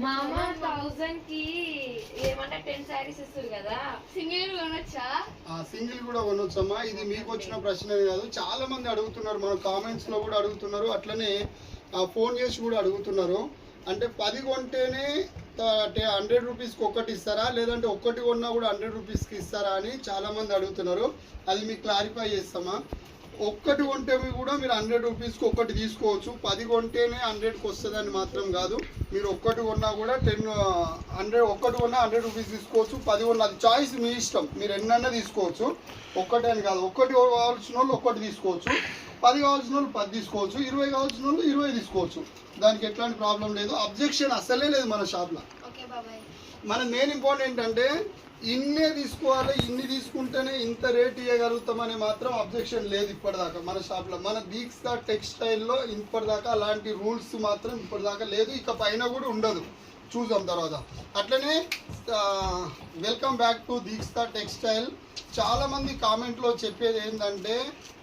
మామ థౌసండ్కి ఏమంటే ten saris ఇస్తుంది కదా. సింగిల్ కొనొచ్చా? ఆ సింగిల్ కూడా కొనొచ్చమ్మా. ఇది మీకు వచ్చిన ప్రశ్న కాదు. చాలా మంది అడుగుతున్నారు. మన కామెంట్స్లో కూడా అడుగుతున్నారు. అట్లనే ఫోన్ చేసి కూడా అడుగుతున్నారు. అంటే పది కొంటేనే హండ్రెడ్ రూపీస్కి ఒక్కటి ఇస్తారా? లేదంటే ఒక్కటి కొన్నా కూడా హండ్రెడ్ రూపీస్కి ఇస్తారా అని చాలా మంది అడుగుతున్నారు. అది మీకు క్లారిఫై చేస్తామా? ఒక్కటి కొంటే కూడా మీరు హండ్రెడ్ రూపీస్కి ఒక్కటి తీసుకోవచ్చు. పది కొంటేనే హండ్రెడ్కి వస్తుందని మాత్రం కాదు. మీరు ఒక్కటి కొన్నా కూడా టెన్ హండ్రెడ్ ఒక్కటి కొన్నా హండ్రెడ్ రూపీస్ తీసుకోవచ్చు. పది కొన్నా అది చాయిస్ మీ ఇష్టం. మీరు ఎన్నైనా తీసుకోవచ్చు. ఒక్కటే అని కాదు. ఒక్కటి కావాల్సిన వాళ్ళు ఒక్కటి తీసుకోవచ్చు. పది కావాల్సిన వాళ్ళు పది తీసుకోవచ్చు. ఇరవై కావాల్సిన వాళ్ళు ఇరవై తీసుకోవచ్చు. దానికి ఎట్లాంటి ప్రాబ్లం లేదు. అబ్జెక్షన్ అసలే లేదు మన షాప్లో. మన మెయిన్ ఇంపార్టెంట్ అంటే ఇన్నే తీసుకోవాలి ఇన్ని తీసుకుంటేనే ఇంత రేట్ ఇవ్వగలుగుతామని మాత్రం అబ్జెక్షన్ లేదు ఇప్పటిదాకా మన షాప్లో మన దీక్ష టెక్స్టైల్లో ఇప్పటిదాకా అలాంటి రూల్స్ మాత్రం ఇప్పటిదాకా లేదు. ఇక పైన కూడా ఉండదు. చూద్దాం తర్వాత. అట్లనే welcome back to Deeksha textile చాలామంది కామెంట్లో చెప్పేది ఏంటంటే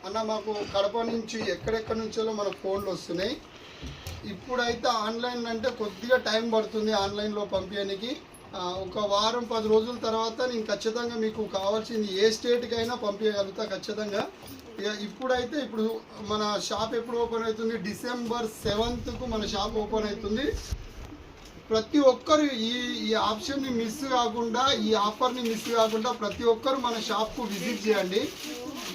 అన్న మాకు కడప నుంచి ఎక్కడెక్కడి నుంచో మనకు ఫోన్లు వస్తున్నాయి. ఇప్పుడైతే ఆన్లైన్ అంటే కొద్దిగా టైం పడుతుంది ఆన్లైన్లో పంపించడానికి. ఒక వారం పది రోజుల తర్వాత నేను ఖచ్చితంగా మీకు కావాల్సింది ఏ స్టేట్కి అయినా పంపించగలుగుతా ఖచ్చితంగా. ఇక ఇప్పుడైతే ఇప్పుడు మన షాప్ ఎప్పుడు ఓపెన్ అవుతుంది? డిసెంబర్ సెవెంత్కు మన షాప్ ఓపెన్ అవుతుంది. ప్రతి ఒక్కరు ఈ ఈ ఆప్షన్ని మిస్ కాకుండా ఈ ఆఫర్ని మిస్ కాకుండా ప్రతి ఒక్కరు మన షాప్కు విజిట్ చేయండి.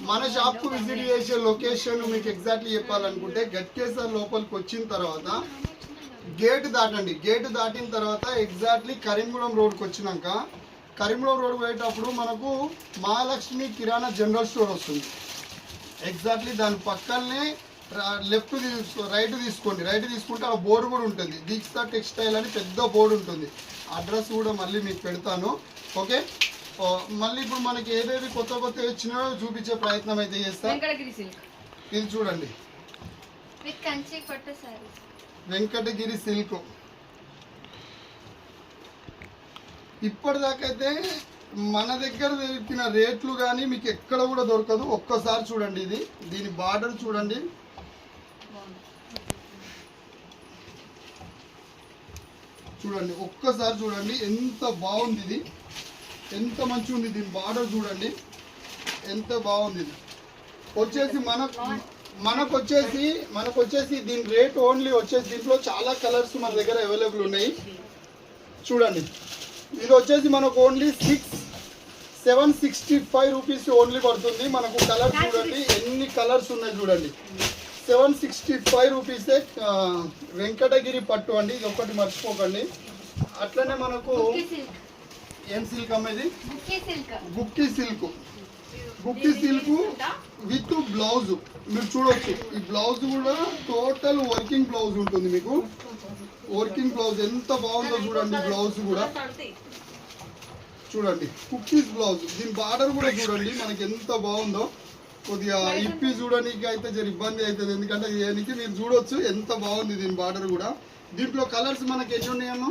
మన షాప్కు విజిట్ చేసే లొకేషన్ మీకు ఎగ్జాక్ట్లీ చెప్పాలనుకుంటే గట్కేసర్ లోపలికి వచ్చిన తర్వాత గేట్ దాటండి. గేట్ దాటిన తర్వాత ఎగ్జాక్ట్లీ కరీంగూడెం రోడ్కి వచ్చినాక కరీంగూడెం రోడ్ పోయేటప్పుడు మనకు మహాలక్ష్మి కిరాణా జనరల్ స్టోర్ వస్తుంది. ఎగ్జాక్ట్లీ దాని పక్కనే లెఫ్ట్ తీసుకో రైట్ తీసుకోండి. రైట్ తీసుకుంటే ఆ బోర్డు కూడా ఉంటుంది. దీక్ష టెక్స్టైల్ అని పెద్ద బోర్డు ఉంటుంది. అడ్రస్ కూడా మళ్ళీ మీకు పెడతాను. ఓకే మళ్ళీ ఇప్పుడు మనకి ఏదేది కొత్త కొత్త వచ్చినాయో చూపించే ప్రయత్నం అయితే చేస్తా. వెంకటగిరి సిల్క్. ఇది చూడండి. విత్ కంచి పట్టు సారీ. వెంకటగిరి సిల్క్. ఇప్పటిదాకైతే మన దగ్గర దొరికిన రేట్లు కానీ మీకు ఎక్కడ కూడా దొరకదు. ఒక్కసారి చూడండి ఇది. దీని బార్డర్ చూడండి. చూడండి ఒక్కసారి చూడండి ఎంత బాగుంది ఇది. ఎంత మంచిగా ఉంది దీని బార్డర్ చూడండి. ఎంత బాగుంది ఇది. వచ్చేసి మన మనకు వచ్చేసి మనకు వచ్చేసి దీని రేట్ ఓన్లీ వచ్చేసి దీంట్లో చాలా కలర్స్ మన దగ్గర అవైలబుల్ ఉన్నాయి. చూడండి. ఇది వచ్చేసి మనకు only six seven sixty five rupees only పడుతుంది. మనకు కలర్ చూడండి. ఎన్ని కలర్స్ ఉన్నాయి చూడండి. సెవెన్ సిక్స్టీ ఫైవ్ రూపీసే వెంకటగిరి పట్టు అండి. ఇది ఒకటి మర్చిపోకండి. అట్లనే మనకు ఏం సిల్క్ అమ్మేది Gucci silk. Gucci silk with blouse. మీరు చూడొచ్చు. ఈ బ్లౌజ్ కూడా టోటల్ వర్కింగ్ బ్లౌజ్ ఉంటుంది మీకు. వర్కింగ్ బ్లౌజ్ ఎంత బాగుందో చూడండి బ్లౌజ్ కూడా. చూడండి. Cookies blouse. దీని బార్డర్ కూడా చూడండి మనకి ఎంత బాగుందో. కొద్దిగా ఇప్పి చూడడానికి అయితే జర ఇబ్బంది అవుతుంది. ఎందుకంటే దీనికి మీరు చూడొచ్చు ఎంత బాగుంది దీని బార్డర్ కూడా. దీంట్లో కలర్స్ మనకి ఎన్ని ఉన్నాయమ్మా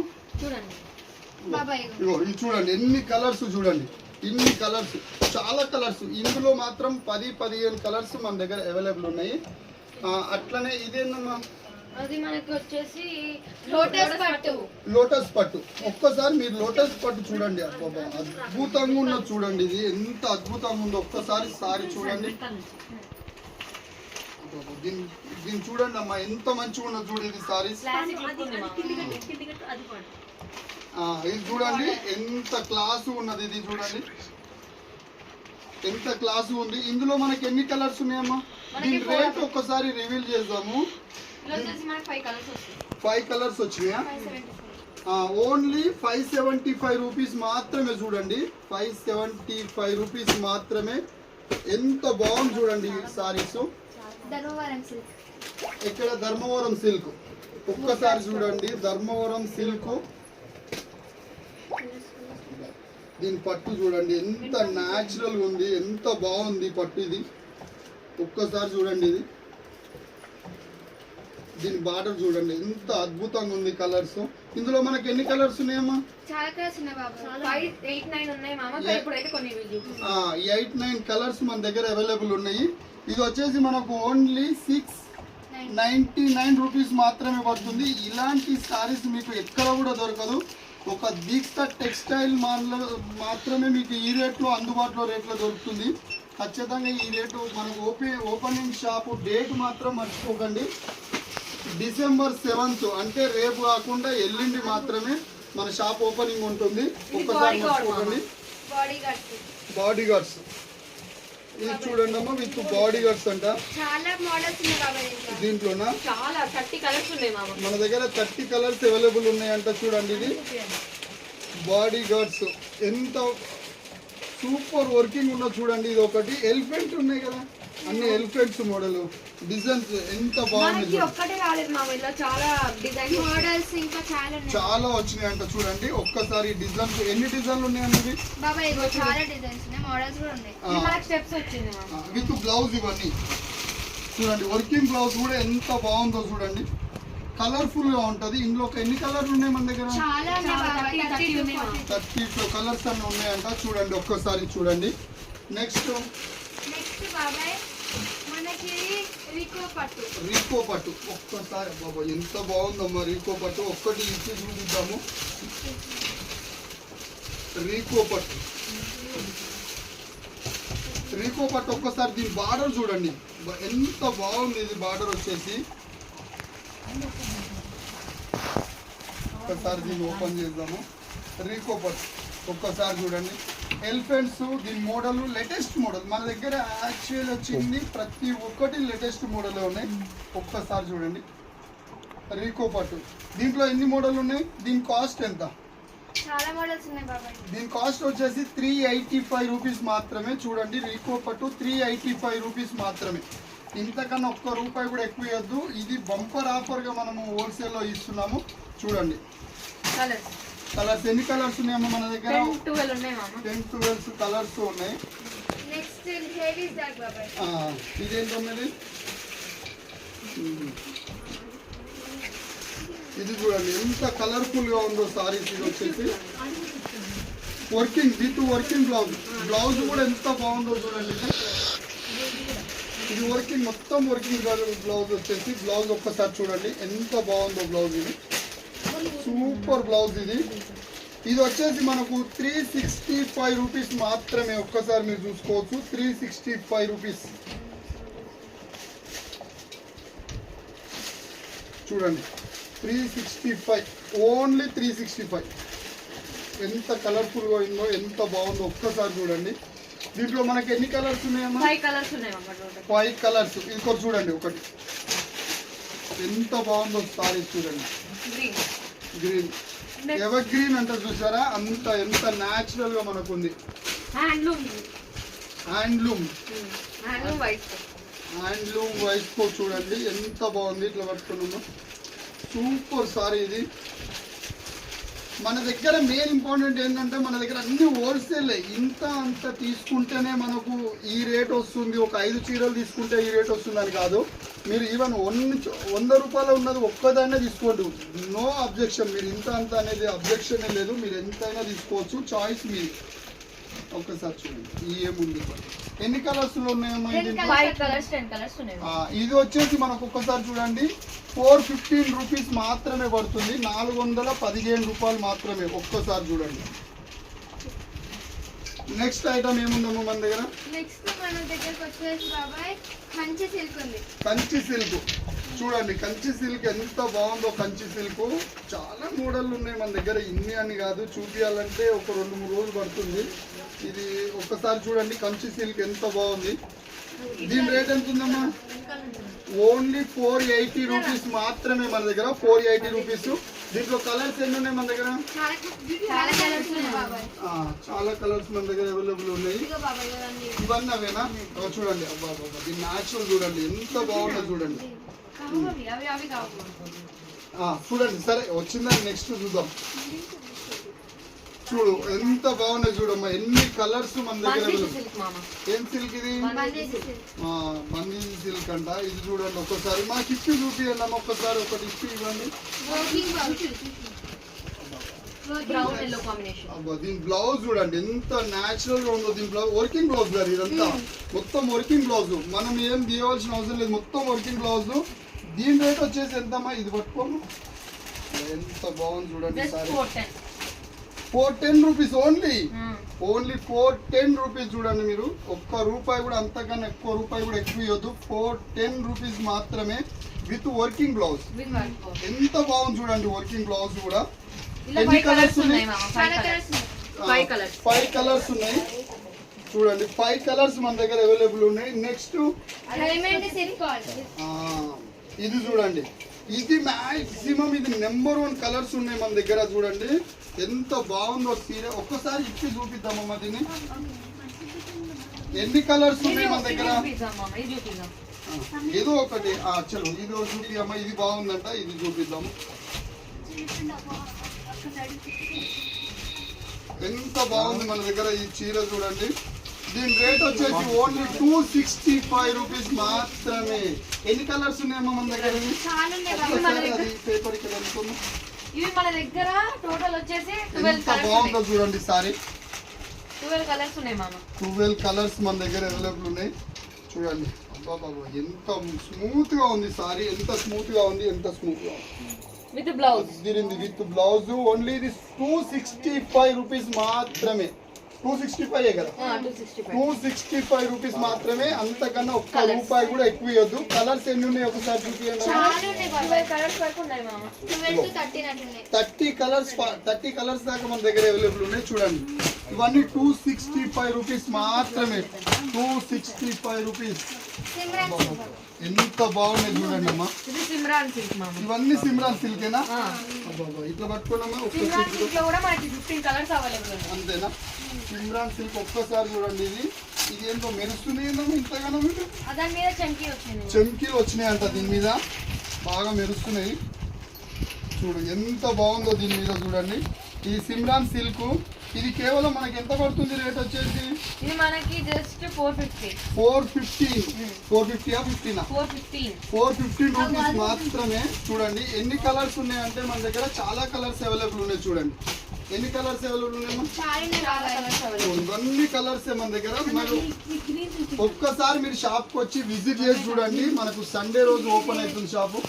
ఇది చూడండి. ఎన్ని కలర్స్ చూడండి. ఇన్ని కలర్స్. చాలా కలర్స్. ఇందులో మాత్రం పది పదిహేను కలర్స్ మన దగ్గర అవైలబుల్ ఉన్నాయి. అట్లనే ఇదేందమ్మా? అది మనకి వచ్చేసి లోటస్ పట్టు. లోటస్ పట్టు. ఒక్కసారి మీరు లోటస్ పట్టు చూడండి అద్భుతంగా ఉన్నది చూడండి ఇది. ఎంత అద్భుతంగా ఉందో ఒక్కసారి సారి చూడండి. దీన్ని దీన్ని చూడండి అమ్మా. ఎంత మంచిగా ఉన్నది చూడండి ఇది సారీస్ ఇది చూడండి. ఎంత క్లాస్ ఉన్నది ఇది చూడండి. ఎంత క్లాస్ ఉంది. ఇందులో మనకి ఎన్ని కలర్స్ ఉన్నాయమ్మా? దీని రేట్ ఒక్కసారి రివీల్ చేద్దాము. ఫైవ్ కలర్స్ వచ్చినాయా? Only five seventy five rupees మాత్రమే చూడండి. ఫైవ్ సెవెంటీ ఫైవ్ రూపీస్ మాత్రమే. ఎంత బాగుంది చూడండి సారీస్ ఇక్కడ ధర్మవరం సిల్క్ ఒక్కసారి చూడండి. ధర్మవరం సిల్క్ దీని పట్టు చూడండి. ఎంత న్యాచురల్ ఉంది. ఎంత బాగుంది పట్టు ఇది. ఒక్కసారి చూడండి ఇది. దీని బార్డర్ చూడండి. ఎంత అద్భుతంగా ఉంది కలర్స్. ఇందులో మనకి ఎన్ని కలర్స్ ఉన్నాయమ్మా? చాలా కలర్స్ ఉన్నాయి బాబా. ఫైవ్ ఎయిట్ నైన్ కలర్స్ మన దగ్గర అవైలబుల్ ఉన్నాయి. ఇది వచ్చేసి మనకు only six ninety nine rupees మాత్రమే పడుతుంది. ఇలాంటి సారీస్ మీకు ఎక్కడ కూడా దొరకదు. ఒక దీక్ష టెక్స్టైల్ మాత్రమే మీకు ఈ రేట్లో అందుబాటులో రేట్లో దొరుకుతుంది. ఖచ్చితంగా ఈ రేటు మనకు ఓపెన్ ఓపెనింగ్ షాప్ డేట్ మాత్రం మర్చిపోకండి. డిసెంబర్ సెవెంత్ అంటే రేపు కాకుండా ఎల్లుండి మాత్రమే మన షాప్ ఓపెనింగ్ ఉంటుంది. ఒక్కసారి మర్చిపోకండి బాడీ గార్డ్స్ ఇది చూడండి అమ్మా విత్ బాడీ గార్డ్స్ అంట. చాలా మోడల్స్ ఉన్నాయి బాబాయ్ దీంట్లో దీంట్లోనా? మన దగ్గర థర్టీ కలర్స్ అవైలబుల్ ఉన్నాయంట చూడండి ఇది. బాడీ గార్డ్స్ ఎంత సూపర్ వర్కింగ్ ఉన్న చూడండి ఇది ఒకటి. ఎలిఫెంట్ ఉన్నాయి కదా. అన్ని ఎలిఫెంట్స్ మోడల్ డిజైన్స్ ఎంత బాగుంది. ఒక్కటే రాలేదు మామ ఇలా చాలా డిజైన్ మోడల్స్ ఇంకా చాలా ఉన్నాయి. చాలా వచ్చినాయంట చూడండి ఒక్కసారి డిజైన్స్ ఎన్ని డిజైన్లు బాబాయ్ ఇగో చాలా డిజైన్స్ ఉన్నాయి మోడల్స్ కూడా ఉన్నాయి. మనకి స్టెప్స్ వచ్చింది మామ. విత్ బ్లౌజ్ ఇవన్నీ. చూడండి వర్కింగ్ బ్లౌజ్ కూడా ఎంత బాగుందో చూడండి. కలర్ఫుల్గా ఉంటది. ఇందులో ఒక ఎన్ని కలర్లు ఉన్నాయి మన దగ్గర? చాలా ఉన్నాయి చాలా బాబాయ్ 30, 30 ఉన్నాయి మామ. థర్టీ టూ కలర్స్ అన్ని ఉన్నాయంట. చూడండి ఒక్కసారి చూడండి. నెక్స్ట్ బాబాయ్ మనకి రికో పట్టు. రీకో పట్టు. ఒక్కసారి బాబా ఎంత బాగుందమ్మా రీకో పట్టు. ఒక్కటి ఇచ్చి చూపిద్దాము. రీకో పట్టు. రీకో పట్టు ఒక్కసారి దీని బార్డర్ చూడండి. ఎంత బాగుంది ఇది బార్డర్ వచ్చేసి. ఒక్కసారి దీన్ని ఓపెన్ చేద్దాము. రీకో పట్టు. ఒక్కసారి చూడండి. ఎలిఫెంట్స్ దీని మోడల్ లేటెస్ట్ మోడల్. మన దగ్గర యాక్చువల్ వచ్చింది ప్రతి ఒక్కటి లేటెస్ట్ మోడల్ ఉన్నాయి. ఒక్కసారి చూడండి. రీకో పట్టు దీంట్లో ఎన్ని మోడల్ ఉన్నాయి? దీని కాస్ట్ ఎంత? దీని కాస్ట్ వచ్చేసి త్రీ ఎయిటీ ఫైవ్ రూపీస్ మాత్రమే. చూడండి రీకో పట్టు త్రీ ఎయిటీ ఫైవ్ రూపీస్ మాత్రమే. ఇంతకన్నా ఒక్క రూపాయి కూడా ఎక్కువ ఇవ్వద్దు. ఇది బంపర్ ఆఫర్గా మనము హోల్సేల్లో ఇస్తున్నాము. చూడండి. కలర్స్ ఎన్ని కలర్స్ ఉన్నాయమ్మా మన దగ్గర? టెన్ ట్వెల్వ్ కలర్స్ ఉన్నాయి. ఉమ్. ఇది? చూడండి ఎంత కలర్ఫుల్గా ఉందో సారీస్ ఇది వచ్చేసి. Working with working blouse blouse కూడా ఎంత బాగుందో చూడండి ఇది. ఇది వర్కింగ్ మొత్తం వర్కింగ్ బ్లౌజ్ వచ్చేసి బ్లౌజ్ ఒక్కసారి చూడండి ఎంత బాగుందో బ్లౌజ్ ఇది. సూపర్ బ్లౌజ్ ఇది. ఇది వచ్చేసి మనకు త్రీ సిక్స్టీ ఫైవ్ రూపీస్ మాత్రమే ఒక్కసారి మీరు చూసుకోవచ్చు. త్రీ సిక్స్టీ ఫైవ్ రూపీస్ చూడండి. Three sixty five only three sixty five ఎంత కలర్ఫుల్గా ఉందో ఎంత బాగుందో ఒక్కసారి చూడండి. దీంట్లో మనకి ఎన్ని కలర్స్ ఉన్నాయమ్మా? కలర్స్ ఫైవ్ కలర్స్ ఇంకోటి చూడండి ఒకటి. ఎంత బాగుందో సారీ చూడండి. గ్రీన్ ఎవర్ గ్రీన్ అంటే చూసారా? అంత ఎంత న్యాచురల్గా మనకు ఉంది హ్యాండ్లూమ్ హ్యాండ్లూమ్ వైట్ హ్యాండ్లూమ్ వైస్ కో చూడండి. ఎంత బాగుంది ఇట్లా పట్టుకున్నాము సూపర్ సారీ ఇది. మన దగ్గర మెయిన్ ఇంపార్టెంట్ ఏంటంటే మన దగ్గర అన్ని హోల్సేల్ ఇంత అంత తీసుకుంటేనే మనకు ఈ రేట్ వస్తుంది. ఒక ఐదు చీరలు తీసుకుంటే ఈ రేట్ వస్తుందని కాదు. మీరు ఈవెన్ వన్ వంద రూపాయలు ఉన్నది ఒక్కదాన్నే తీసుకోండి. నో అబ్జెక్షన్ మీరు ఇంత అంత అనేది అబ్జెక్షన్ లేదు. మీరు ఎంతైనా తీసుకోవచ్చు. చాయిస్ మీది. ఒక్కసారి చూడండి. ఈ ఏముంది ఎన్ని కలర్స్ ఉన్నాయమ్మా ఇది? వచ్చేసి మనకు ఒక్కసారి చూడండి. ఫోర్ ఫిఫ్టీన్ రూపీస్ మాత్రమే పడుతుంది. నాలుగు వందల పదిహేను రూపాయలు మాత్రమే. ఒక్కసారి చూడండి. నెక్స్ట్ ఐటమ్ ఏముందమ్మా మన దగ్గర? నెక్స్ట్ మన దగ్గరకు వచ్చేసి బాబాయ్ మంచి సిల్క్ ఉంది. కంచి సిల్క్ చూడండి కంచి సిల్క్ ఎంత బాగుందో కంచి సిల్క్ చాలా మోడళ్ళు ఉన్నాయి మన దగ్గర. ఇన్ని అని కాదు. చూపించాలంటే ఒక రెండు మూడు రోజులు పడుతుంది. ఇది ఒక్కసారి చూడండి కంచి సిల్క్ ఎంత బాగుంది. దీని రేట్ ఎంత ఉందమ్మా? ఓన్లీ ఫోర్ ఎయిటీ రూపీస్ మాత్రమే మన దగ్గర ఫోర్ ఎయిటీ రూపీస్ దీంట్లో కలర్స్ ఎన్ని ఉన్నాయి మన దగ్గర? చాలా కలర్స్ మన దగ్గర అవైలబుల్ ఉన్నాయి. ఇవన్నీ. అవేనా చూడండి అబ్బా అబ్బా దీని న్యాచురల్ చూడండి ఎంత బాగుందో చూడండి. చూడండి సరే వచ్చిందని నెక్స్ట్ చూద్దాం. చూడు ఎంత బాగున్నాయి చూడమ్మా. ఎన్ని కలర్స్ మన దగ్గర ఏం సిల్క్ ఇది? బందేసి సిల్క్ ఆ, బందీ సిల్క్ అంట. ఇది చూడండి ఒక్కసారి. మాకు ఇప్పి చూపియండి అమ్మ ఒక్కసారి. ఒకటి ఇప్పి ఇవ్వండి. వర్కింగ్ బ్రౌన్ ఎల్లో కాంబినేషన్ అబ్బా దీని బ్లౌజ్ చూడండి. ఎంత న్యాచురల్గా ఉందో దీని బ్లౌజ్ వర్కింగ్ బ్లౌజ్ గారు ఇదంతా. మొత్తం వర్కింగ్ బ్లౌజ్ మనం ఏం తీయవలసిన అవసరం లేదు. మొత్తం వర్కింగ్ బ్లౌజ్ దీని రేట్ వచ్చేసి ఎంతమ్మా? ఇది పట్టుకోము ఎంత బాగుంది చూడండి sari. Four ten rupees only only four ten rupees చూడండి మీరు. ఒక్క రూపాయి కూడా అంతకన్నా ఎక్కువ రూపాయి కూడా ఎక్కువ ఇవ్వద్దు. ఫోర్ టెన్ రూపీస్ మాత్రమే విత్ వర్కింగ్ బ్లౌజ్ ఎంత బాగుంది చూడండి వర్కింగ్ బ్లౌజ్ కూడా. ఎన్ని కలర్స్ ఉన్నాయి? ఫైవ్ కలర్స్ ఉన్నాయి. చూడండి ఫైవ్ కలర్స్ మన దగ్గర అవైలబుల్ ఉన్నాయి. నెక్స్ట్ ఇది చూడండి. ఇది మాక్సిమం ఇది నెంబర్ వన్ కలర్స్ ఉన్నాయి మన దగ్గర చూడండి. ఎంత బాగుందో చీర ఒక్కసారి ఇప్పి చూపిద్దామమ్మా దీన్ని. ఎన్ని కలర్స్ ఉన్నాయి మన దగ్గర? ఏదో ఒకటి. చలో ఇది ఒకటి చూపియమ్మా ఇది బాగుందంట ఇది చూపిద్దాం ఎంత బాగుంది మన దగ్గర ఈ చీర చూడండి. దీని రేట్ వచ్చేసి only two sixty five rupees మాత్రమే. ఎన్ని కలర్స్ ఉన్నాయమ్మా మన దగ్గర? పేపర్. ఇవి మన దగ్గర టోటల్ వచ్చేసి బాగుందో చూడండి సారీ. ట్వెల్వ్ కలర్స్ ఉన్నాయి మామ. ట్వెల్వ్ కలర్స్ మన దగ్గర అవైలబుల్ ఉన్నాయి. చూడండి. అబ్బా బాబా ఎంత స్మూత్గా ఉంది సారీ. ఎంత స్మూత్గా ఉంది ఎంత స్మూత్గా with blouse with blouse only ఇది టూ సిక్స్టీ ఫైవ్ రూపీస్ మాత్రమే. టూ సిక్స్టీ ఫైవ్ కదా? టూ సిక్స్టీ ఫైవ్ రూపీస్ మాత్రమే అంతకన్నా ఒక్క. రూపాయి కూడా ఎక్కువ ఇవ్వద్దు కలర్స్ ఎన్ని ఉన్నాయి ఒకసారి చూపించండి థర్టీ కలర్స్ థర్టీ కలర్స్ దాకా మన దగ్గర అవైలబుల్ ఉన్నాయి చూడండి. ఇవన్నీ టూ సిక్స్టీ ఫైవ్ రూపీస్ మాత్రమే. Two sixty five rupees Simran silk బాబాయ్. ఎంత బాగున్నాయి చూడండి అమ్మా. ఇది సిమ్రాన్ సిల్క్ మామ. ఇవన్నీ సిమ్రాన్ సిల్కేనా ఇట్లా పట్టుకోనమ్మా ఒక్క సిమ్రాన్ సిల్క్ సిల్క్లో కూడా మనకి ఫిఫ్టీన్ కలర్స్ అవైలబుల్ ఉన్నాయి. అంతేనా? సిమ్రాన్ సిల్క్ ఒక్కసారి చూడండి ఇది. ఇది ఏంటో మెరుస్తుంది ఇంతగానో మీకు? చెంకీలు వచ్చినాయంట దీని మీద. బాగా మెరుస్తున్నాయి. చూడు ఎంత బాగుందో దీని మీద చూడండి. ఇది సిమ్రాన్ సిల్క్ ఇది కేవలం మనకి ఎంత పడుతుంది రేట్ వచ్చేసి? ఇది మనకి just four fifty. Four fifteen four ఫిఫ్టీయా ఫిఫ్టీనా? Four fifteen four fifteen rupees మాత్రమే. చూడండి ఎన్ని కలర్స్ ఉన్నాయంటే మన దగ్గర చాలా కలర్స్ అవైలబుల్ ఉన్నాయి చూడండి. ఎన్ని కలర్స్ అవైలబుల్ ఉన్నాయమ్మా ఉన్నాయి కలర్స్ మన దగ్గర? మరి ఒక్కసారి మీరు షాప్కి వచ్చి విజిట్ చేసి చూడండి. మనకు సండే రోజు ఓపెన్ అవుతుంది షాపు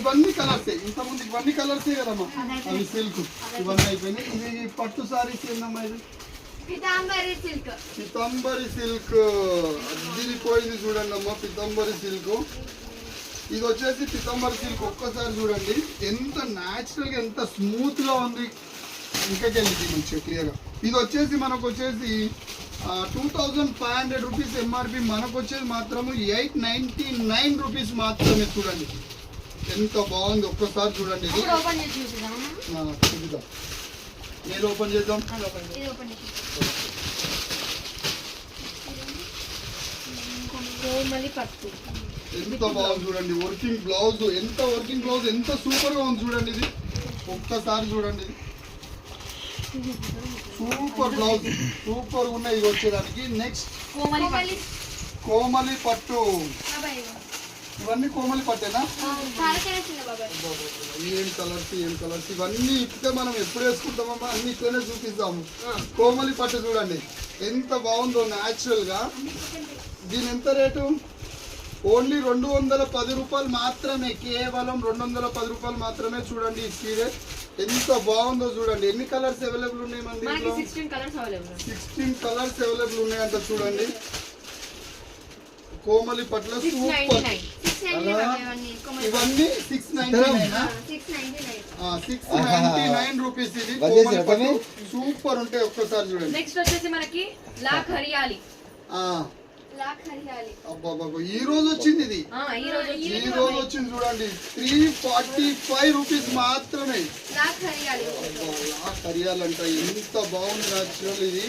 ఇవన్నీ కలర్స్ ఇంతకుముందు ఇవన్నీ కలర్స్ కదమ్మా? అవి సిల్క్ ఇవన్నీ అయిపోయినాయి. ఇది పట్టు సారీస్ ఏందమ్మా ఇది? పితాంబరి సిల్క్ పితంబరి సిల్క్ అదిరిపోయింది చూడండి అమ్మా పితంబరి సిల్క్ ఇది వచ్చేసి పితంబరి సిల్క్ ఒక్కసారి చూడండి. ఎంత న్యాచురల్గా ఎంత స్మూత్గా ఉంది. ఇంకకెళ్ళి మంచిగా క్లియర్గా. ఇది వచ్చేసి మనకు వచ్చేసి two thousand five hundred rupees MRP మనకు వచ్చేసి మాత్రము ఎయిట్ నైన్టీ నైన్ రూపీస్ మాత్రమే చూడండి. ఎంత బాగుంది. ఒక్కసారి చూడండి ఇది. ఇప్పుడు ఓపెన్ చేసి చూపిద్దాం ఆ, చూపిద్దాం. నేను ఓపెన్ చేద్దాం? పట్టు ఎంత బాగుంది చూడండి. వర్కింగ్ బ్లౌజ్ ఎంత వర్కింగ్ బ్లౌజ్ ఎంత సూపర్గా ఉంది చూడండి ఇది. ఒక్కసారి చూడండి. సూపర్ బ్లౌజ్ సూపర్ ఉన్నాయి ఇవి వచ్చేదానికి. నెక్స్ట్ కోమలి కోమలి పట్టు. ఇవన్నీ కోమలి పట్టేనా? ఏం కలర్స్ ఏం కలర్స్ ఇవన్నీ ఇప్పుడే మనం ఎప్పుడు వేసుకుంటామమ్మా? అన్ని ఇట్లనే చూపిస్తాము కోమలి పట్టు చూడండి. ఎంత బాగుందో న్యాచురల్గా. దీని ఎంత రేటు? ఓన్లీ రెండు వందల పది రూపాయలు మాత్రమే కేవలం రెండు వందల పది రూపాయలు మాత్రమే చూడండి ఈ చీర ఎంత బాగుందో చూడండి. ఎన్ని కలర్స్ అవైలబుల్ ఉన్నాయి మన సిక్స్టీన్ కలర్స్ అవైలబుల్ ఉన్నాయంట చూడండి. కోమలి పట్ల సూపర్. ఇవన్నీ సిక్స్ నైన్టీ నైన్ రూపీస్ ఇది. సూపర్ ఉంటాయి ఒక్కసారి చూడండి. నెక్స్ట్ వచ్చేసి మనకి లాక్ హరియాలి. ఈ రోజు వచ్చింది ఇది. ఆ, ఈ రోజు ఈ వచ్చి రోజు వచ్చింది చూడండి. త్రీ ఫార్టీ ఫైవ్ రూపీస్ మాత్రమే. లాక్ హరియాలి కరియాలంట ఎంత బాగుంది న్యాచురల్ ఇది.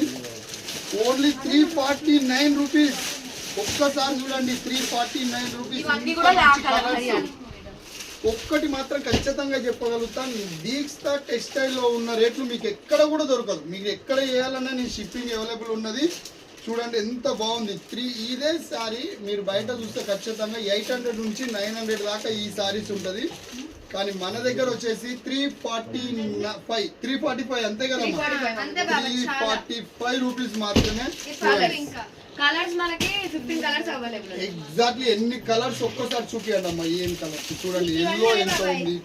Only three forty nine rupees ఒక్కసారి చూడండి త్రీ ఫార్టీ నైన్ రూపీస్ ఒక్కటి మాత్రం ఖచ్చితంగా చెప్పగలుగుతాను. దీక్ష టెక్స్టైల్లో ఉన్న రేట్లు మీకు ఎక్కడ కూడా దొరకదు. మీకు ఎక్కడ చేయాలన్నా నేను షిప్పింగ్ అవైలబుల్ ఉన్నది. చూడండి ఎంత బాగుంది. త్రీ ఇదే సారీ మీరు బయట చూస్తే ఖచ్చితంగా ఎయిట్ హండ్రెడ్ నుంచి నైన్ హండ్రెడ్ దాకా ఈ సారీస్ ఉంటుంది. కానీ మన దగ్గర వచ్చేసి three forty five three forty five అంతే బాబాయ్ త్రీ ఫార్టీ ఫైవ్ రూపీస్ మాత్రమే. ఎగ్జాక్ట్లీ ఎన్ని కలర్స్ ఒక్కసారి చూపియండి అమ్మా ఏం కలర్స్ చూడండి ఎల్లో ఎంత ఉంది?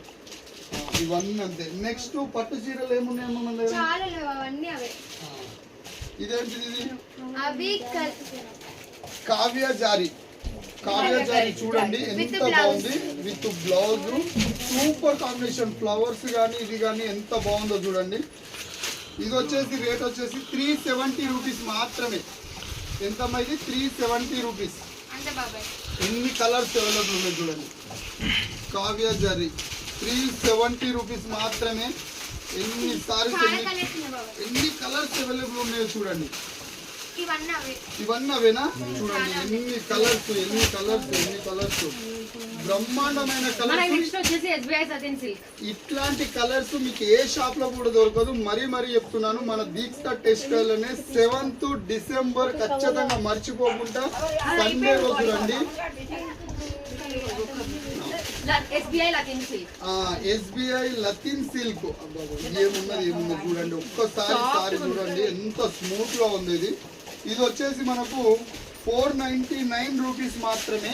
ఇవన్నీ అంతే. నెక్స్ట్ పట్టు చీరలు ఏమున్నాయమ్మా మన దగ్గర చాలా లేవు అవన్నీ అవే ఆ, ఇదేంటిది? ఇది అవి కావ్య జారి. కావ్య జారి చూడండి ఎంత. బాగుంది. With blouse super combination flowers కానీ ఇది కానీ ఎంత బాగుందో చూడండి. ఇది వచ్చేసి రేట్ వచ్చేసి త్రీ సెవెంటీ రూపీస్ మాత్రమే. ఎంతమ్మా ఇది? త్రీ సెవెంటీ రూపీస్ ఎన్ని కలర్స్ అవైలబుల్ ఉన్నాయి చూడండి. Kavya zari. Three seventy rupees మాత్రమే. ఎన్ని సారీస్ ఎన్ని కలర్స్ అవైలబుల్ ఉన్నాయో చూడండి. ఇవన్నీ అవే. ఇవన్నీ అవేనా? చూడండి ఎన్ని కలర్స్ ఎన్ని కలర్స్ ఎన్ని కలర్స్. బ్రహ్మాండమైన మన కలర్స్. ఇట్లాంటి కలర్స్ మీకు ఏ షాప్లో కూడా దొరకదు. మరీ మరీ చెప్తున్నాను మన దీక్ష టెక్స్టైల్ అనే సెవెంత్ డిసెంబర్ ఖచ్చితంగా మర్చిపోకుండా సండే రోజు రండి. ఎస్బీఐ లతిన్ సిల్క్ ఎస్బిఐ లతిన్ సిల్క్ ఏమున్నది ఏమున్నది చూడండి. ఒక్కసారి సారి చూడండి. ఎంత స్మూత్గా ఉంది ఇది. ఇది వచ్చేసి మనకు ఫోర్ నైన్టీ నైన్ రూపీస్ మాత్రమే.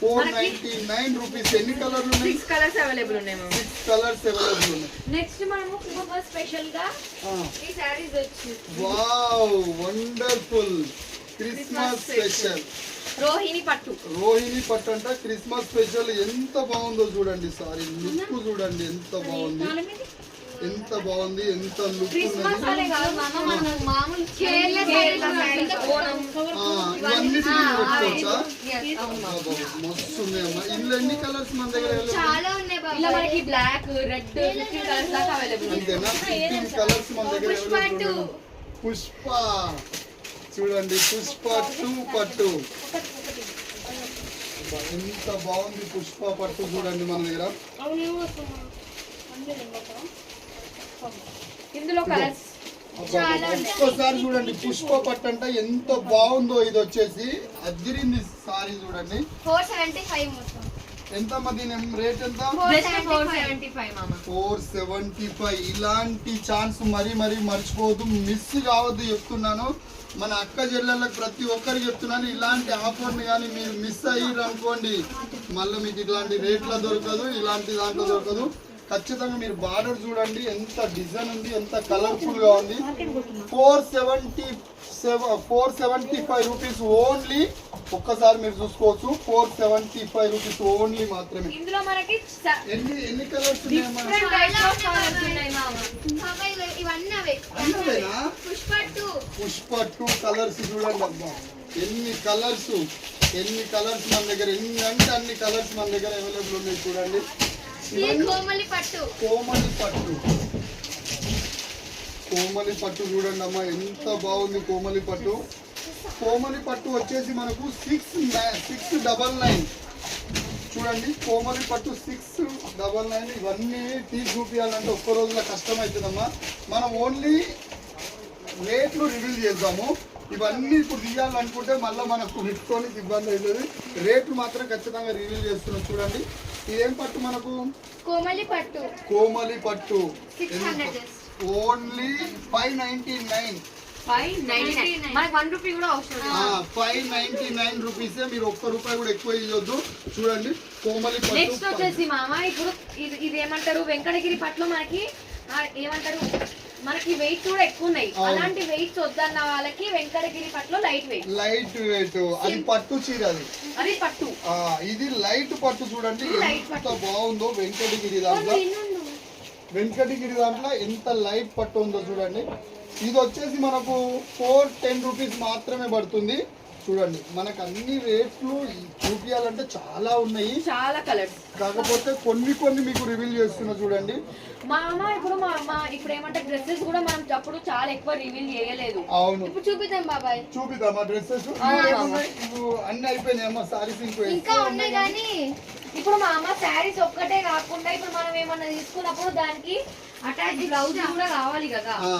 ఫోర్ నైన్టీ నైన్ రూపీస్ ఎన్ని కలర్లు ఉన్నాయి? సిక్స్ కలర్స్ అవైలబుల్ ఉన్నాయి సిక్స్ కలర్స్ అవైలబుల్ ఉన్నాయి. నెక్స్ట్ మనము కుటుంబ స్పెషల్గా ఈ శారీస్ వచ్చి wow wonderful Christmas special Rohini పట్టు. రోహిణి పట్టంట క్రిస్మస్ స్పెషల్ ఎంత బాగుందో చూడండి సారీ. లుక్ చూడండి ఎంత బాగుంది. ఎంత బాగుంది ఎంత లుక్ మస్తు ఉన్నాయమ్మా ఇందులో ఎన్ని కలర్స్ మన దగ్గర? చాలా ఉన్నాయి బ్లాక్ రెడ్ కలర్స్ దాకా అవైలబుల్ అంతేనా? కలర్స్ మన దగ్గర పుష్ప. చూడండి పుష్ప టూ పట్టు. ఎంత బాగుంది పుష్ప పట్టు చూడండి మన దగ్గర. ఇందులో కలర్స్ అబ్బా, ఒక్కసారి చూడండి పుష్ప పట్టు అంటే ఎంత బాగుందో ఇది వచ్చేసి. అదిరింది సారీ చూడండి. ఫోర్ సెవెంటీ ఫైవ్ మొత్తం. ఎంత రేట్ ఎంత? జస్ట్ ఫోర్ సెవెంటీ ఫైవ్ మామ. ఫోర్ సెవెంటీ ఫైవ్ ఇలాంటి ఛాన్స్ మరీ మరీ మర్చిపోవద్దు. మిస్ కావద్దు చెప్తున్నాను. మన అక్క చెల్లెళ్ళకి ప్రతి ఒక్కరికి చెప్తున్నాను ఇలాంటి ఆఫర్ని కానీ మీరు మిస్ అయ్యారు అనుకోండి మళ్ళీ మీకు ఇట్లాంటి రేట్లో దొరకదు ఇలాంటి దాంట్లో దొరకదు. ఖచ్చితంగా మీరు బార్డర్ చూడండి ఎంత డిజైన్ ఉంది ఎంత కలర్ఫుల్గా ఉంది. Four seventy seven four seventy five rupees only ఒక్కసారి మీరు చూసుకోవచ్చు. Four seventy five rupees only మాత్రమే. ఇందులో మనకి ఎన్ని ఎన్ని కలర్స్ పుష్ప టూ. కలర్స్ చూడండి అబ్బా ఎన్ని కలర్స్ ఎన్ని కలర్స్ మన దగ్గర ఎన్ని అంటే అన్ని కలర్స్ మన దగ్గర అవైలబుల్ ఉన్నాయి చూడండి. ఇది కోమలి పట్టు. కోమలి పట్టు. కోమలి పట్టు చూడండి అమ్మా ఎంత బాగుంది కోమలి పట్టు. కోమలి పట్టు వచ్చేసి మనకు సిక్స్ సిక్స్ డబల్ నైన్ చూడండి కోమలి పట్టు సిక్స్ డబల్ నైన్ ఇవన్నీ తీసి చూపించాలంటే ఒక్క రోజులో కష్టం అవుతుందమ్మా మనం ఓన్లీ రేట్లు రివీల్ చేద్దాము. ఇవన్నీ ఇప్పుడు తీయాలనుకుంటే మళ్ళీ మనకు పెట్టుకొని ఇబ్బంది అవుతుంది. రేట్లు మాత్రం ఖచ్చితంగా రివీల్ చేస్తున్నాం చూడండి. ఇదేం పట్టు మనకు? కోమలి పట్టు. కోమలి పట్టు. Only five ninety nine five ninety nine. రూపీసే మీరు ఒక్క రూపాయి కూడా ఎక్కువ ఇవ్వద్దు చూడండి కోమలి నెక్స్ట్ వచ్చేసి మామ ఇప్పుడు ఇది ఇది ఏమంటారు? వెంకటగిరి పట్లో మనకి ఏమంటారు? మనకి వెయిట్ కూడా ఎక్కువ ఉన్నాయి. అలాంటి వెయిట్స్ వద్దన్న వాళ్ళకి వెంకటగిరి పట్లో లైట్ వెయిట్ లైట్ వెయిట్ అది పట్టు చీర అది. అది పట్టు. ఆ, ఇది లైట్ పట్టు చూడండి లైట్ ఎంత బాగుందో వెంకటగిరి దాంట్లో. వెంకటగిరి దాంట్లో ఎంత లైట్ పట్టు ఉందో చూడండి. ఇది వచ్చేసి మనకు ఫోర్ టెన్ రూపీస్ మాత్రమే పడుతుంది. చూడండి మనకు అన్ని రేట్లు చూపించాలంటే చాలా ఉన్నాయి. చాలా కలర్స్. కాకపోతే కొన్ని కొన్ని మీకు రివీల్ చేస్తున్నా చూడండి. మా అమ్మ ఇప్పుడు మా అమ్మ ఇప్పుడు ఏమంటే డ్రెస్సెస్ కూడా మనం అప్పుడు చాలా ఎక్కువ రివీల్ చేయలేదు. అవును. ఇప్పుడు చూపిద్దాం బాబాయ్. చూపిద్దామా డ్రెస్సెస్? అన్ని అయిపోయినాయమ్మా సారీస్ ఇంకో ఇంకా ఉన్నాయి. కానీ ఇప్పుడు మా అమ్మ శారీస్ ఒక్కటే కాకుండా ఇప్పుడు మనం ఏమన్నా తీసుకున్నప్పుడు దానికి అటాచ్ బ్లౌజ్ కూడా కావాలి కదా. ఆ,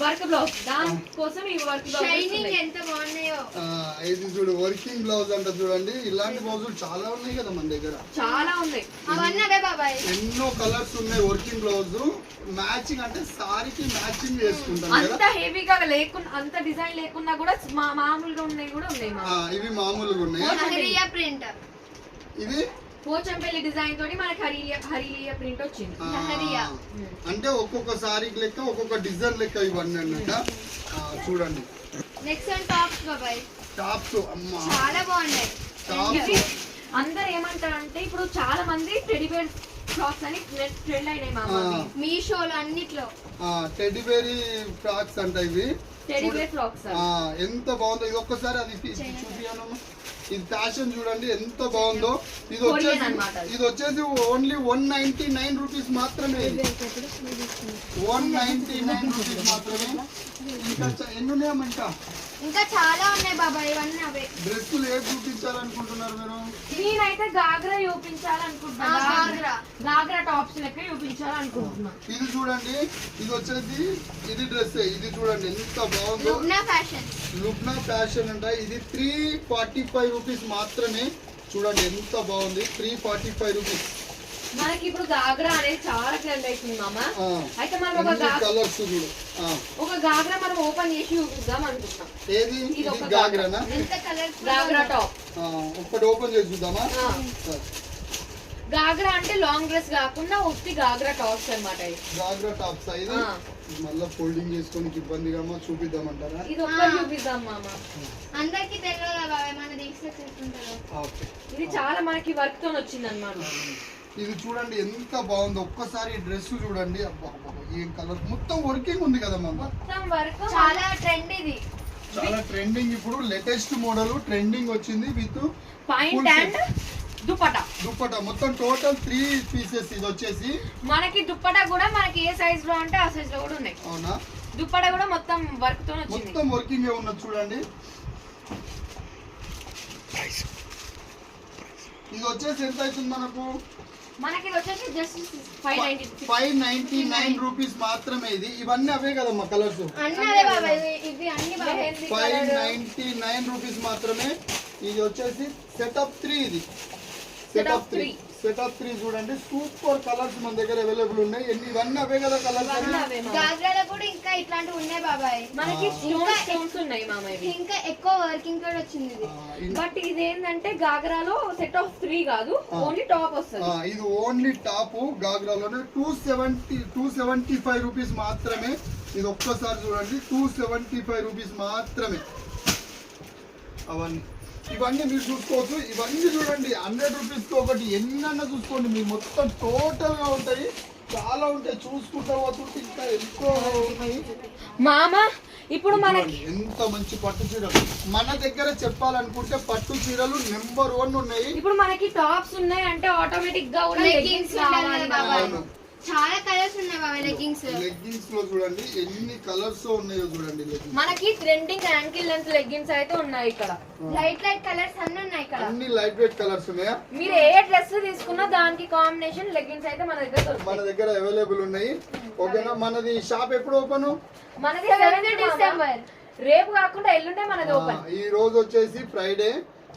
వర్క్ బ్లౌజ్. దాని కోసం ఈ వర్క్ షైనింగ్ బ్లౌజ్ ఎంత బాగున్నాయో. ఆ, ఇది చూడు వర్కింగ్ బ్లౌజ్ అంట చూడండి. ఇలాంటి బ్లౌజులు చాలా ఉన్నాయి కదా మన దగ్గర. చాలా ఉన్నాయి. అవన్నీ అవే బాబాయ్. ఎన్నో కలర్స్ ఉన్నాయి వర్కింగ్ బ్లౌజ్ మ్యాచింగ్ అంటే సారీకి మ్యాచింగ్ చేసుకుంటాం కదా. అంత హెవీగా లేకుండా అంత డిజైన్ లేకున్నా కూడా మా మామూలుగా ఉన్నాయి కూడా ఉన్నాయి మా. ఆ, ఇవి మామూలుగా ఉన్నాయి. ప్రింట్. ఇది? పోచంపల్లి డిజైన్ తోటి మనకి హరియా హరియా ప్రింట్ వచ్చింది. లహరియా. అంటే ఒక్కొక్క సారీకి లెక్క ఒక్కొక్క డిజైన్ లెక్క ఇవన్నీ అన్నట్ట. ఆ, చూడండి. నెక్స్ట్ వన్ టాప్స్ బాబాయ్ టాప్స్ అమ్మా. చాలా బాగున్నాయి. టాప్స్. అందరు ఏమంటారు అంటే ఇప్పుడు చాలా మంది టెడిబేర్ ఫ్రాక్స్ అని ట్రెండ్ అయినాయి మా మీషోలో అన్నిట్లో. టెడ్డిబేరీ ఫ్రాక్స్ అంట ఇవి. టెడిబేర్ ఫ్రాక్స్ ఎంత బాగుందో. ఇది ఒక్కసారి అది చూపియాలమ్మా ఇది ఫ్యాషన్ చూడండి ఎంత బాగుందో. ఇది వచ్చేసి. ఇది వచ్చేసి only one ninety nine rupees మాత్రమే. వన్ నైన్టీ నైన్ రూపీస్ మాత్రమే. ఇంకా ఎన్ని ఉన్నాయమ్మా ఇంకా? ఇంకా చాలా ఉన్నాయి బాబాయ్ ఇవన్నీ అవే. డ్రెస్సులు ఏది చూపించాలనుకుంటున్నారు మీరు? నేనైతే గాగ్రా చూపించాలనుకుంటున్నా. గాగ్రా గాగ్రా. గాగ్రా టాప్స్ లెక్క చూపించాలనుకుంటున్నా. ఇది చూడండి ఇది వచ్చేసి ఇది డ్రెస్ ఇది చూడంండి ఎంత బాగుందో. లుబ్నా ఫ్యాషన్. లుబ్నా ఫ్యాషన్ అంట. ఇది త్రీ ఫార్టీ ఫైవ్ రూపీస్ మాత్రమే. చూడండి ఎంత బాగుంది. త్రీ ఫార్టీ ఫైవ్ రూపీస్ మనకి ఇప్పుడు గాగ్రా అనేది చాలా ట్రెండ్ అవుతుంది మామ. అయితే మనం ఒక కలర్స్ ఒక గాగ్రా మనం ఓపెన్ చేసి చూపిద్దాం అనుకుంటున్నాం. ఏది? ఇది ఒక గాగ్రానా? ఎంత గాగ్రా టాప్ ఆ, ఒక్కటి ఓపెన్ చేసి చూద్దామా? గాగ్రా అంటే లాంగ్ డ్రెస్ కాకుండా ఉత్తి గాగ్రా టాప్స్ అన్నమాట ఇది. గాగ్రా టాప్స్ ఇది. మళ్ళీ ఫోల్డింగ్ చేసుకోనికి ఇబ్బందిగా చూపిద్దామంటారా? ఇది ఒక్కటి. చూపిద్దాం మామ. అందరికి తెలియదు బాబాయ్ మన దీక్ష చేసుకుంటారు ఓకే. ఇది చాలా మనకి వర్క్తో వచ్చింది అనమాట ఇది చూడండి ఎంత బాగుందో. ఒక్కసారి డ్రెస్ చూడండి. అబ్బా ఏం కలర్ మొత్తం వర్కింగ్ ఉంది కదా మమ్మ మొత్తం వర్క్ చాలా ట్రెండ్ ఇది. చాలా ట్రెండింగ్ ఇప్పుడు. లేటెస్ట్ మోడల్ ట్రెండింగ్ వచ్చింది విత్ పాయింట్ అండ్ దుప్పట. మొత్తం టోటల్ త్రీ పీసెస్ ఇది వచ్చేసి. మనకి దుప్పటా కూడా మనకి ఏ సైజ్లో అంటే ఆ సైజ్లో కూడా ఉన్నాయి. అవునా? దుప్పటా కూడా మొత్తం వర్క్తో వచ్చింది. మొత్తం వర్కింగ్ ఏ ఉన్నది చూడండి. ఇది వచ్చేసి ఎంత అవుతుంది మనకు? మనకి ఇది వచ్చేసి just five ninety five ninety nine rupees మాత్రమే ఇది. ఇవన్నీ అవే కదమ్మా colours five ninety nine rupees మాత్రమే. ఇది వచ్చేసి సెటప్ త్రీ ఇది సెటప్ త్రీ సెటప్ త్రీ చూడండి. సూపర్ కలర్స్ మన దగ్గర అవైలబుల్ ఉన్నాయి. ఎన్ని ఇవన్నీ అవే కదా కలర్స్ గాగ్రాలో కూడా ఇంకా ఇట్లాంటివి ఉన్నాయి బాబాయ్. మనకి స్టోన్స్ ఉన్నాయి మామ ఇవి. ఇంకా ఎక్కువ వర్కింగ్ కూడా వచ్చింది ఇది. బట్ ఇది ఏంటంటే గాగ్రాలో సెట్ ఆఫ్ త్రీ కాదు. ఓన్లీ టాప్ వస్తుంది. ఇది only top గాగ్రాలోనే two seventy two seventy five rupees మాత్రమే. ఇది ఒక్కసారి చూడండి టూ సెవెంటీ ఫైవ్ రూపీస్ మాత్రమే. అవన్నీ. ఇవన్నీ మీరు చూసుకోవచ్చు. ఇవన్నీ చూడండి హండ్రెడ్ రూపీస్కి ఒకటి ఎన్నన్నా చూసుకోండి. మీరు మొత్తం టోటల్గా ఉంటాయి. చాలా ఉంటాయి. చూసుకుంటా పోతుంటే ఇంకా ఎంతో ఉన్నాయి. మామ ఇప్పుడు మనకి ఎంత మంచి పట్టు చీరలు మన దగ్గర చెప్పాలనుకుంటే పట్టు చీరలు నెంబర్ వన్ ఉన్నాయి. ఇప్పుడు మనకి టాప్స్ ఉన్నాయి అంటే ఆటోమేటిక్గా ఉన్న Leggings leggings కావాలి ఉండాలి బాబాయ్. అవును. చాలా కలర్స్ ఉన్నాయి బాబాయ్ లెగ్గింగ్స్లో చూడండి ఎన్ని కలర్స్ ఉన్నాయో చూడండి మనకి ట్రెండింగ్ యాంకిల్ లెంత్ లెగ్గిన్స్ అయితే ఉన్నాయి ఇక్కడ. లైట్ లైట్ కలర్స్ అన్ని ఉన్నాయి ఇక్కడ. అన్ని లైట్ వెయిట్ కలర్స్ ఉన్నాయా? మీరు ఏ డ్రెస్ తీసుకున్నా దానికి కాంబినేషన్ లెగ్గిన్స్ అయితే మన దగ్గర మన దగ్గర అవైలబుల్ ఉన్నాయి. ఓకేనా? మనది షాప్ ఎప్పుడు ఓపెన్ మనది సెవెంత్ సెవెంత్ డిసెంబర్ రేపు కాకుండా ఎల్లుంటే మనది ఓపెన్ ఈ రోజు వచ్చేసి ఫ్రైడే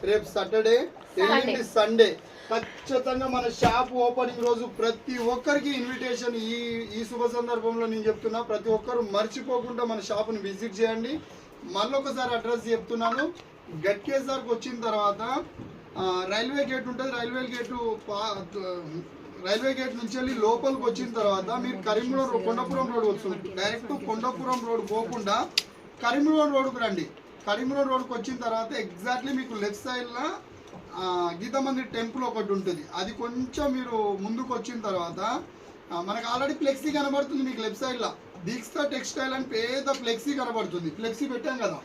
రేపు సాటర్డే ఎల్లుండి సండే ఖచ్చితంగా మన షాప్ ఓపెనింగ్ రోజు ప్రతి ఒక్కరికి ఇన్విటేషన్ ఈ ఈ శుభ సందర్భంలో నేను చెప్తున్నా ప్రతి ఒక్కరు మర్చిపోకుండా మన షాప్ని విజిట్ చేయండి. మళ్ళీ ఒకసారి అడ్రస్ చెప్తున్నాను. గట్కేసర్కి వచ్చిన తర్వాత రైల్వే గేట్ ఉంటుంది రైల్వే గేటు పా- రైల్వే గేట్ నుంచి వెళ్ళి లోపలికి వచ్చిన తర్వాత మీరు కరీంనగర్ కొండపురం రోడ్ వస్తుంది డైరెక్ట్ కొండపురం రోడ్ పోకుండా కరీంనగర్ రోడ్కు రండి. కరీంనగర్ రోడ్కి వచ్చిన తర్వాత ఎగ్జాక్ట్లీ మీకు లెఫ్ట్ సైడ్లో గీతా మందిర్ టెంపుల్ ఒకటి ఉంటుంది. అది కొంచెం మీరు ముందుకు వచ్చిన తర్వాత మనకు ఆల్రెడీ ఫ్లెక్సీ కనబడుతుంది మీకు లెఫ్ట్ సైడ్లో. దీక్ష టెక్స్టైల్ అని పేద ఫ్లెక్సీ కనబడుతుంది. ఫ్లెక్సీ పెట్టాం కదా?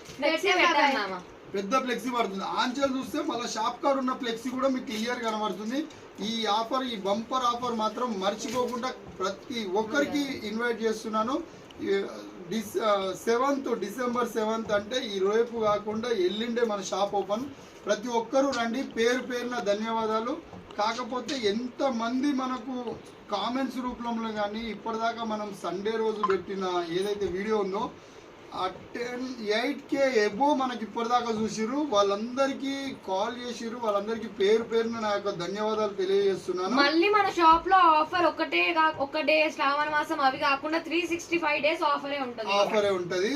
పెద్ద ఫ్లెక్సీ పడుతుంది. ఆంచల్ చూస్తే మళ్ళీ షాప్ కార్ ఉన్న ఫ్లెక్సీ కూడా మీకు క్లియర్ కనబడుతుంది. ఈ ఆఫర్ ఈ బంపర్ ఆఫర్ మాత్రం మర్చిపోకుండా ప్రతి ఒక్కరికి ఇన్వైట్ చేస్తున్నాను. డిస్ సెవెంత్ డిసెంబర్ సెవెంత్ అంటే ఈ రేపు కాకుండా ఎల్లుండే మన షాప్ ఓపెన్. ప్రతి ఒక్కరూ రండి. పేరు పేరున ధన్యవాదాలు. కాకపోతే ఎంతమంది మనకు కామెంట్స్ రూపంలో కానీ ఇప్పటిదాకా మనం సండే రోజు పెట్టిన ఏదైతే వీడియో ఉందో టెన్ ఎయిట్ కే ఎబో మనకి ఇప్పటిదాకా చూసిర్రు. వాళ్ళందరికీ కాల్ చేసిర్రు. వాళ్ళందరికీ పేరు పేరున నా యొక్క ధన్యవాదాలు తెలియజేస్తున్నాను. మళ్ళీ మన షాప్లో ఆఫర్ ఒకటే ఒక డే శ్రావణ మాసం అవి కాకుండా త్రీ సిక్స్టీ ఫైవ్ డేస్ ఆఫరే ఉంటుంది ఆఫరే ఉంటుంది.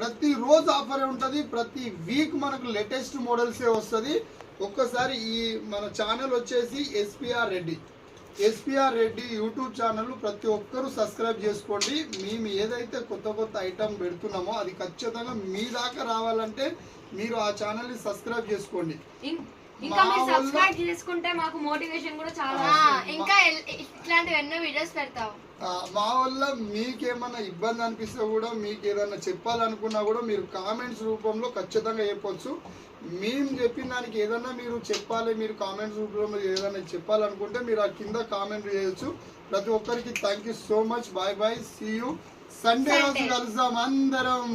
ప్రతి రోజు ఆఫరే ఉంటుంది. ప్రతి వీక్ మనకు లేటెస్ట్ మోడల్సే వస్తుంది. ఒక్కసారి ఈ మన ఛానల్ వచ్చేసి SPR Reddy SPR Reddy YouTube channel ప్రతి ఒక్కరూ సబ్స్క్రైబ్ చేసుకోండి. మేము ఏదైతే కొత్త కొత్త ఐటమ్ పెడుతున్నామో అది ఖచ్చితంగా మీ దాకా రావాలంటే మీరు ఆ ఛానల్ని సబ్స్క్రైబ్ చేసుకోండి. ఇంకా మీరు సబ్స్క్రైబ్ చేసుకుంటే మాకు మోటివేషన్ కూడా చాలా ఇంకా ఇట్లాంటివి ఎన్నో వీడియోస్ మా వల్ల మీకేమన్నా ఇబ్బంది అనిపిస్తే కూడా మీకు ఏదైనా చెప్పాలనుకున్నా కూడా మీరు కామెంట్స్ రూపంలో ఖచ్చితంగా చెప్పొచ్చు. మేము చెప్పిన దానికి ఏదన్నా మీరు చెప్పాలి మీరు కామెంట్స్ రూపంలో ఏదైనా చెప్పాలనుకుంటే మీరు ఆ కింద కామెంట్ చేయొచ్చు ప్రతి ఒక్కరికి thank you so much bye bye see you Sunday రోజు కలుద్దాం అందరం.